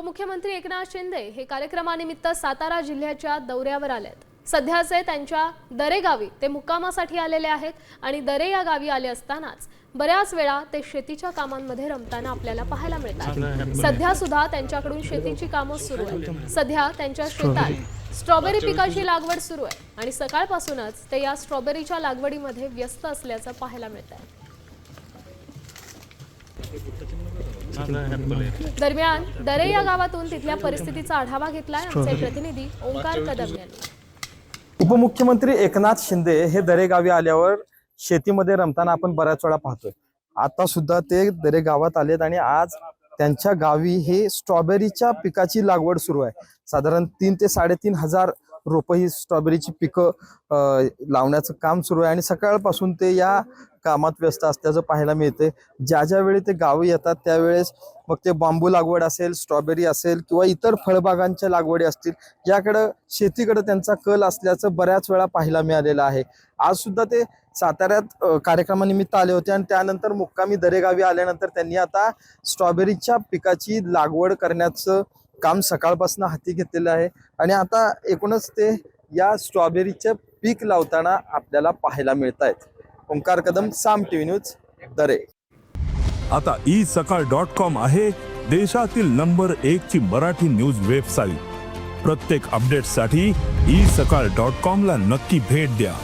उपमुख्यमंत्री एकनाथ शिंदे हे कार्यक्रमानिमित्त सातारा जिल्ह्याच्या दौऱ्यावर आलेत. सध्याचे त्यांच्या दरे गावी ते मुक्कामासाठी आलेले आहेत आणि दरे या गावी आले असतानाच बऱ्याच वेळा ते शेतीच्या कामांमध्ये रमताना आपल्याला पाहायला मिळतात. सध्या सुद्धा त्यांच्याकडून शेतीची कामं सुरू आहेत. सध्या त्यांच्या शेतात स्ट्रॉबेरी पिकाची लागवड सुरू आहे आणि सकाळपासूनच ते या स्ट्रॉबेरीच्या लागवडीमध्ये व्यस्त असल्याचं पाहायला मिळत आहे दरम्यान दरे या गावातून तिथल्या परिस्थितीचा आढावा घेतलाय आमचे प्रतिनिधी ओंकार कदम यांनी. उपमुख्यमंत्री एकनाथ शिंदे हे दरे गावी आल्यावर शेतीमध्ये रमताना आपण बऱ्याच वेळा पाहतोय. आता सुद्धा ते दरे गावात आलेत आणि आज त्यांच्या गावी हे स्ट्रॉबेरीच्या पिकाची लागवड सुरू आहे. साधारण तीन ते साडेतीन हजार रोपं ही स्ट्रॉबेरीची पिकं लावण्याचं काम सुरू आहे. आणि सकाळपासून ते या कामात व्यस्त असल्याचं पाहायला मिळते ज्या ज्या वेळी ते गावी येतात त्यावेळेस मग ते बांबू लागवड असेल स्ट्रॉबेरी असेल किंवा इतर फळबागांच्या लागवडी असतील याकडं शेतीकडं त्यांचा कल असल्याचं बऱ्याच वेळा पाहायला मिळालेलं आहे. आज सुद्धा ते साताऱ्यात कार्यक्रमानिमित्त आले होते आणि त्यानंतर मुक्कामी दरेगावी आल्यानंतर त्यांनी आता स्ट्रॉबेरीच्या पिकाची लागवड करण्याचं काम सकाळपासून हाती घेतलेलं आहे. आणि आता एकूणच ते या स्ट्रॉबेरीचं पीक लावताना आपल्याला पाहायला मिळत आहेत ओंकार कदम साम टीव्ही न्यूज दरे. आता ई सकाळ डॉट कॉम आहे देशातील नंबर एक ची मराठी न्यूज वेबसाईट. प्रत्येक अपडेटसाठी ई सकाळ डॉट कॉम ला नक्की भेट द्या.